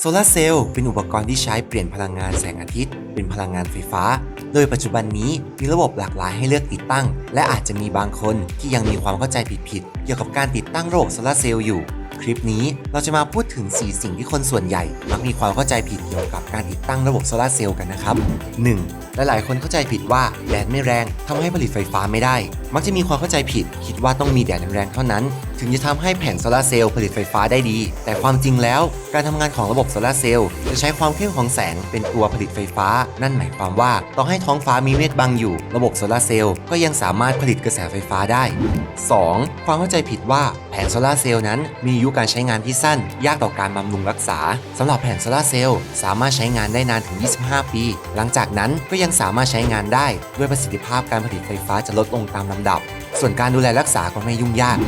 โซลาร์เซลล์เป็นอุปกรณ์ที่ใช้เปลี่ยนพลังงานแสงอาทิตย์ เป็นพลังงานไฟฟ้า โดยปัจจุบันนี้มีระบบหลากหลายให้เลือกติดตั้ง และอาจจะมีบางคนที่ยังมีความเข้าใจผิดๆเกี่ยวกับการติดตั้งระบบโซลาร์เซลล์อยู่ คลิปนี้เราจะมาพูดถึง 4 สิ่งที่คนส่วนใหญ่ มักมีความเข้าใจผิดเกี่ยวกับการติดตั้งระบบโซลาร์เซลล์กันนะครับ 1. หลายๆ คนเข้าใจผิดว่าแดดไม่แรงทำให้ผลิตไฟฟ้าไม่ได้ มักจะมีความเข้าใจผิด คิดว่าต้องมีแดดแรงเท่านั้น ถึงจะทำให้แผงโซลาร์เซลล์ผลิตไฟฟ้าได้ดี แต่ความจริงแล้ว การทำงานของระบบโซลาร์เซลล์จะใช้ความเข้มของแสงเป็นตัวผลิตไฟฟ้า นั่นหมายความว่าต่อให้ท้องฟ้ามีเมฆบังอยู่ ระบบโซลาร์เซลล์ก็ยังสามารถผลิตกระแสไฟฟ้าได้ 2. ความเข้าใจผิดว่าแผงโซลาร์เซลล์นั้นมีอายุการใช้งานที่สั้น ยากต่อการบำรุงรักษาสำหรับแผงโซลาร์เซลล์สามารถใช้งานได้นานถึง 25 ปี หลังจากนั้นก็ยังสามารถใช้งานได้ด้วยประสิทธิภาพการผลิตไฟฟ้าจะลดลงตามลำดับ ส่วนการดูแลรักษาก็ไม่ยุ่งยาก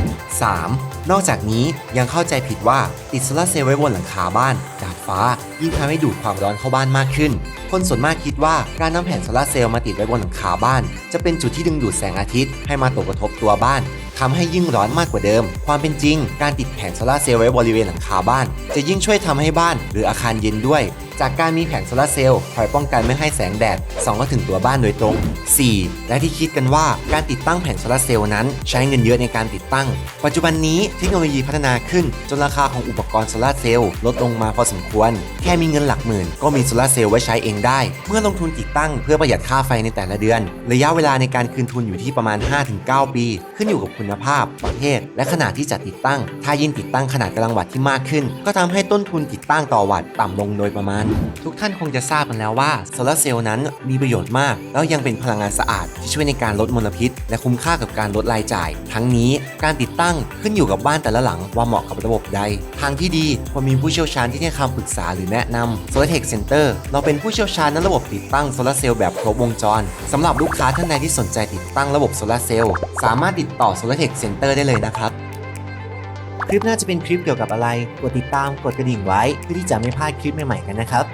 3. นอกจากนี้ยังเข้าใจผิดว่าติดโซลาเซลล์ไว้บนหลังคาบ้านดาดฟ้า ยิ่งทำให้ดูดความร้อนเข้าบ้านมากขึ้น คนส่วนมากคิดว่าการนำแผ่นโซลาร์เซลล์มาติดไว้บนหลังคาบ้าน จะเป็นจุดที่ดึงดูดแสงอาทิตย์ให้มาตกกระทบตัวบ้านทำให้ยิ่งร้อนมากกว่าเดิม ความเป็นจริง การติดแผงโซลาร์เซลล์ไว้บริเวณหลังคาบ้าน จะยิ่งช่วยทำให้บ้านหรืออาคารเย็นด้วย จากการมีแผงโซลาร์เซลล์คอยป้องกันไม่ให้แสงแดดส่องเข้าถึงตัวบ้านโดยตรง 4. และที่คิดกันว่าการติดตั้งแผงโซลาร์เซลล์นั้น ใช้เงินเยอะในการติดตั้ง ปัจจุบันนี้เทคโนโลยีพัฒนาขึ้น จนราคาของอุปกรณ์โซลาร์เซลล์ลดลงมาพอสมควร แค่มีเงินหลักหมื่น ก็มีโซลาร์เซลล์ไว้ใช้เองได้ เมื่อลงทุนติดตั้งเพื่อประหยัดค่าไฟในแต่ละเดือน ระยะเวลาในการคืนทุนอยู่ที่ประมาณ 5-9 ปี ขึ้นอยู่กับคุณภาพ ประเภทและขนาดที่จะติดตั้ง ถ้ายิ่งติดตั้งขนาดกำลังวัตต์ที่มากขึ้น ก็ทำให้ต้นทุนติดตั้งต่อวัตต์ต่ำลงโดยประมาณทุกท่านคงจะทราบกันแล้วว่าโซลาร์เซลล์นั้นมีประโยชน์มาก แล้วยังเป็นพลังงานสะอาดที่ช่วยในการลดมลพิษ และคุ้มค่ากับการลดรายจ่าย ทั้งนี้การติดตั้งขึ้นอยู่กับบ้านแต่ละหลังว่าเหมาะกับระบบใด ทางที่ดีควรมีผู้เชี่ยวชาญที่ให้คำปรึกษาหรือแนะนำ Solar Tech Center เราเป็นผู้เชี่ยวชาญในระบบติดตั้งโซลาร์เซลล์แบบครบวงจรสำหรับลูกค้าท่านใดที่สนใจติดตั้งระบบโซลาร์เซลล์สามารถติดต่อ Solar Tech Center ได้เลยนะครับ คลิปหน้าจะเป็นคลิปเกี่ยวกับอะไร กดติดตามกดกระดิ่งไว้ เพื่อที่จะไม่พลาดคลิปใหม่ๆกันนะครับ